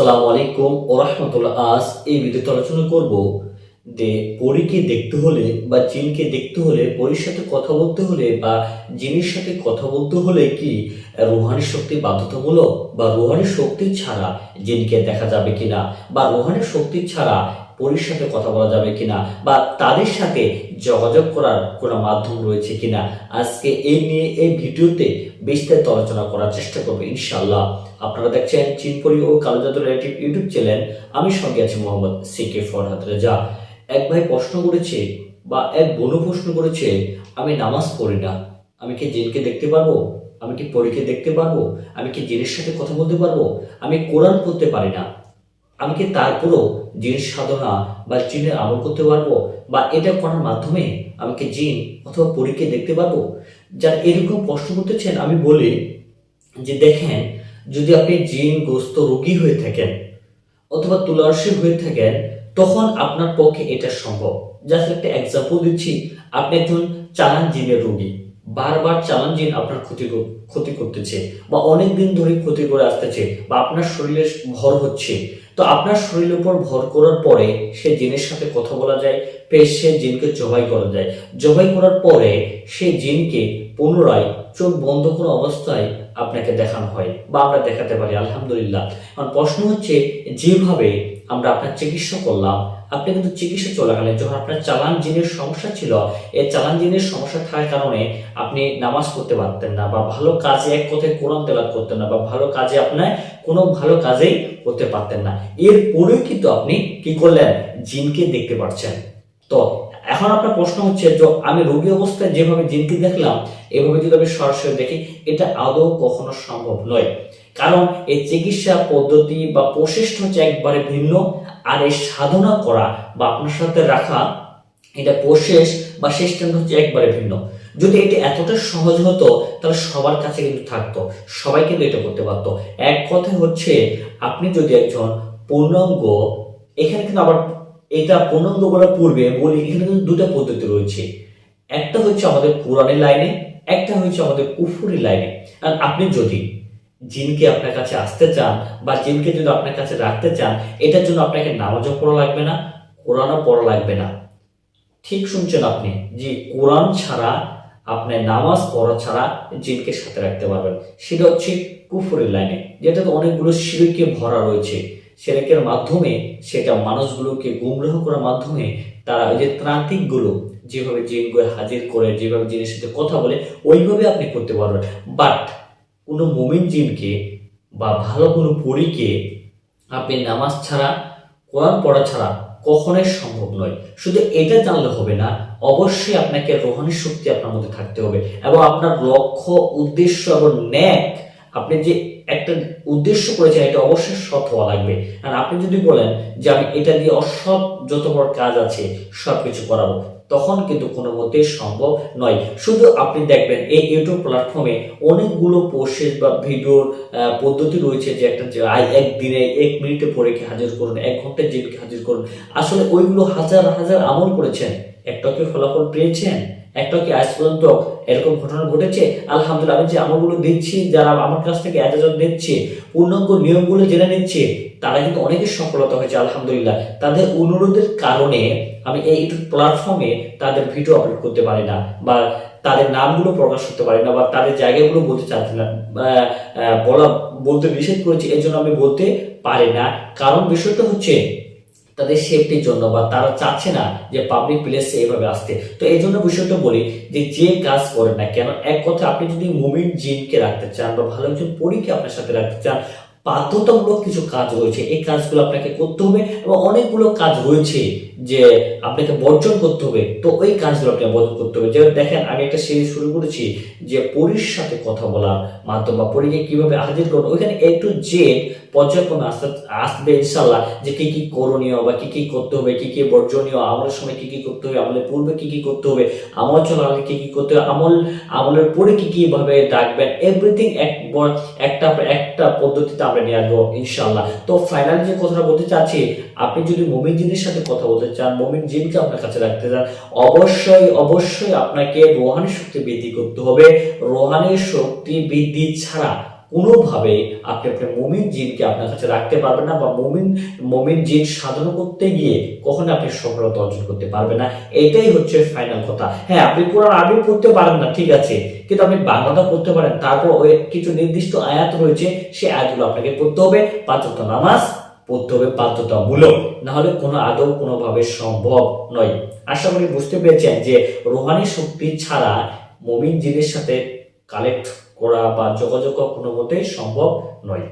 আসসালামু আলাইকুম ও রহমতুল্লাহ। আজ এই ভিডিওতে আলোচনা করব যে পরীকে দেখতে হলে বা জিনকে দেখতে হলে, পরীর সাথে কথা বলতে হলে বা জিনের সাথে কথা বলতে হলে কি রুহানি শক্তি বাধ্যতামূলক বা রুহানি শক্তি ছাড়া জিনকে দেখা যাবে কিনা বা রুহানি শক্তি ছাড়া সাথে কথা বলা যাবে কিনা বা তাদের সাথে যোগাযোগ করার কোনো মাধ্যম রয়েছে কিনা, আজকে এই নিয়ে এই ভিডিওতে বিস্তারিত আলোচনা করার চেষ্টা করব ইনশাল্লাহ আপনারা দেখছেন চিনপুরি ও কালোজাত রিলেটিভ ইউটিউব চ্যানেল। আমি সঙ্গে আছি মোহাম্মদ সিকে ফরহাদ রেজা। এক ভাই প্রশ্ন করেছে বা এক বোনও প্রশ্ন করেছে, আমি নামাজ পড়ি না, আমি কি জিনকে দেখতে পারব? আমি কি পরীকে দেখতে পারব? আমি কি জিনের সাথে কথা বলতে পারব? আমি কোরআন পড়তে পারি না। আমি কি তারপরও জিন সাধনা বা জিনের আমল করতে পারব? বা এটা করার মাধ্যমে আমি কি জিন অথবা পরীকে দেখতে পারব? যার এরকম প্রশ্ন করতেছেন, আমি বলি যে দেখেন, যদি আপনি জিন গ্রস্ত রোগী হয়ে থাকেন অথবা তুলারসী হয়ে থাকেন, তখন আপনার পক্ষে এটা সম্ভব। জাস্ট একটা এক্সাম্পল দিচ্ছি। আপনি একজন চালান জিনের রোগী। বারবার জিন আপনার ক্ষতি ক্ষতি করতেছে বা অনেক দিন ধরে ক্ষতি করে আসতেছে বা আপনার শরীরে ভর হচ্ছে। তো আপনার শরীরের উপর ভর করার পরে সে জিনের সাথে কথা বলা যায়, পেশ সে জিনকে জবাই করা যায়। জবাই করার পরে সে জিনকে পুনরায় চোখ বন্ধ করা অবস্থায় আপনাকে দেখানো হয় বা আমরা দেখাতে পারি, আলহামদুলিল্লাহ। এখন প্রশ্ন হচ্ছে, যেভাবে আমরা আপনার চিকিৎসা করলাম, আপনি কিন্তু চিকিৎসা চলাকালীন, যখন আপনার চালান জিনের সমস্যা ছিল, এই চালান জিনের সমস্যা থাকার কারণে আপনি নামাজ পড়তে পারতেন না বা ভালো কাজে এক কথায় কোরআন তেলাত করতেন না বা ভালো কাজে আপনার কোনো ভালো কাজেই করতে পারতেন না। এরপরেও কিন্তু আপনি কি করলেন? জিনকে দেখতে পাচ্ছেন তো এখন আপনার প্রশ্ন হচ্ছে যে আমি রোগী অবস্থায় যেভাবে জিনকে দেখলাম, এভাবে যদি আমি সরাসরি দেখি, এটা আদৌ কখনো সম্ভব নয়। কারণ এই চিকিৎসা পদ্ধতি বা প্রচেষ্টা হচ্ছে একবারে ভিন্ন, আর এই সাধনা করা বা আপনার সাথে রাখা, এটা প্রসেস বা সিস্টেম হচ্ছে একবারে ভিন্ন। যদি এটা এতটা সহজ হতো, তাহলে সবার কাছে কিন্তু থাকতো, সবাই কিন্তু এটা করতে পারতো। এক কথা হচ্ছে, আপনি যদি একজন পূর্ণাঙ্গ, এখানে কিন্তু আবার এটা পূর্ণাঙ্গ বলার পূর্বে বলি, এখানে কিন্তু দুটো পদ্ধতি রয়েছে। একটা হচ্ছে আমাদের কোরআনের লাইনে, একটা হচ্ছে আমাদের কুফুরি লাইনে। আর আপনি যদি জিনকে আপনার কাছে আসতে চান বা জিনকে যদি আপনার কাছে রাখতে চান, এটার জন্য আপনাকে নামাজও পড়া লাগবে না, কোরআনও পড়া লাগবে না। ঠিক শুনছেন আপনি যে কোরআন ছাড়া, আপনি নামাজ পড়া ছাড়া জিনকে সাথে রাখতে পারবেন। সেটা হচ্ছে কুফুরের লাইনে, যেটাতে অনেকগুলো সিরিকে ভরা রয়েছে। সেরেকের মাধ্যমে সেটা মানুষগুলোকে গুমরাহ করার মাধ্যমে তারা ওই যে ত্রান্তিকগুলো যেভাবে জিনগুলো হাজির করে, যেভাবে জিনের সাথে কথা বলে, ওইভাবে আপনি করতে পারবেন। বাট কোনো মুমিন জিনকে বা ভালো কোনো পরীকে আপনি নামাজ ছাড়া, কোরআন পড়া ছাড়া কখনোই সম্ভব নয়। শুধু এটা জানলে হবে না, অবশ্যই আপনাকে রোহানি শক্তি আপনার মধ্যে থাকতে হবে এবং আপনার লক্ষ্য, উদ্দেশ্য এবং ন্যাক আপনি যে একটা উদ্দেশ্য করেছেন, এটা অবশ্যই সৎ হওয়া লাগবে। আর আপনি যদি বলেন যে আমি এটা দিয়ে অসৎ যত বড় কাজ আছে সব কিছু করাবো, তখন কিন্তু কোনো মতেই সম্ভব নয়। শুধু আপনি দেখবেন, এই ইউটিউব প্ল্যাটফর্মে অনেকগুলো প্রসেস বা ভিডিওর পদ্ধতি রয়েছে যে একটা যে আই একদিনে এক মিনিটে পরীক্ষা হাজির করুন, এক ঘন্টায় জিনকে হাজির করুন। আসলে ওইগুলো হাজার হাজার আমল করেছেন একটা কি ফলাফল পেয়েছেন? একটা কি আজ পর্যন্ত এরকম ঘটনা ঘটেছে? আলহামদুলিল্লাহ আমি যে আমলগুলো দিচ্ছি যারা আমার কাছ থেকে এতজন নিচ্ছে পূর্ণাঙ্গ নিয়মগুলো জেনে নিচ্ছে তারা কিন্তু অনেকের সফলতা হয়েছে আলহামদুলিল্লাহ। তাদের অনুরোধের কারণে আমি এই ইউটিউব প্ল্যাটফর্মে তাদের ভিডিও আপলোড করতে পারি না বা তাদের নামগুলো প্রকাশ করতে পারি না বা তাদের জায়গাগুলো বলতে চাচ্ছি না আহ, বলা বলতে নিষেধ করেছি এর জন্য আমি বলতে পারি না। কারণ বিষয়টা হচ্ছে তাদের সেফটির জন্য বা তারা চাচ্ছে না যে পাবলিক প্লেসে এভাবে আসতে। তো এই জন্য বিষয়টা বলি যে যে কাজ করেন না কেন, এক কথা আপনি যদি মুমিন জিনকে রাখতে চান বা ভালো একজন পরীকে আপনার সাথে রাখতে চান বাধ্যতামূলক কিছু কাজ রয়েছে। এই কাজগুলো আপনাকে করতে হবে এবং অনেকগুলো কাজ রয়েছে যে আপনাকে বর্জন করতে হবে। তো ওই কাজগুলো আপনাকে বর্জন করতে হবে। যেমন দেখেন, আমি একটা সিরিজ শুরু করেছি যে পরীর সাথে কথা বলার মাধ্যম বা পরীকে কীভাবে হাজির করব। ওইখানে এ টু জেড পর্যায়ক্রমে আসতে আসবে ইনশাল্লাহ যে কি কি করণীয় বা কি কি করতে হবে, কি কি বর্জনীয়, আমলের সময় কি কি করতে হবে, আমলের পূর্বে কি কি করতে হবে, আমল চলাকালে কি কি করতে হবে, আমল, আমলের পরে কি কি ভাবে ডাকবেন এভরিথিং এক একটা একটা পদ্ধতিতে আমরা নিয়ে আসব ইনশাল্লাহ তো ফাইনালি যে কথাটা বলতে চাচ্ছি, আপনি যদি মমিন জিনের সাথে কথা বলতে চান, মমিন জিনকে আপনার কাছে রাখতে চান, অবশ্যই অবশ্যই আপনাকে রোহানি শক্তি বৃদ্ধি করতে হবে। রোহানের শক্তি বৃদ্ধি ছাড়া কোনোভাবে আপনি আপনার মুমিন জিনকে আপনার কাছে রাখতে পারবেন না বা মুমিন মুমিন জিন সাধনা করতে গিয়ে কখনো আপনি সফলতা অর্জন করতে পারবেন না। এটাই হচ্ছে ফাইনাল কথা। হ্যাঁ আপনি কোরআন আরবি পড়তে পারেন না, ঠিক আছে। কিন্তু আপনি বাংলাটা পড়তে পারেন। তারপর ওই কিছু নির্দিষ্ট আয়াত রয়েছে সেই আয়াতগুলো আপনাকে পড়তে হবে। পাঁচত নামাজ পড়তে হবে বাধ্যতামূলক। না হলে কোনো আদৌ কোনোভাবে সম্ভব নয়। আশা করি বুঝতে পেরেছেন যে রোহানি শক্তি ছাড়া মমিন জিনের সাথে কালেক্ট করা বা যোগাযোগ কোনো মতেই সম্ভব নয়।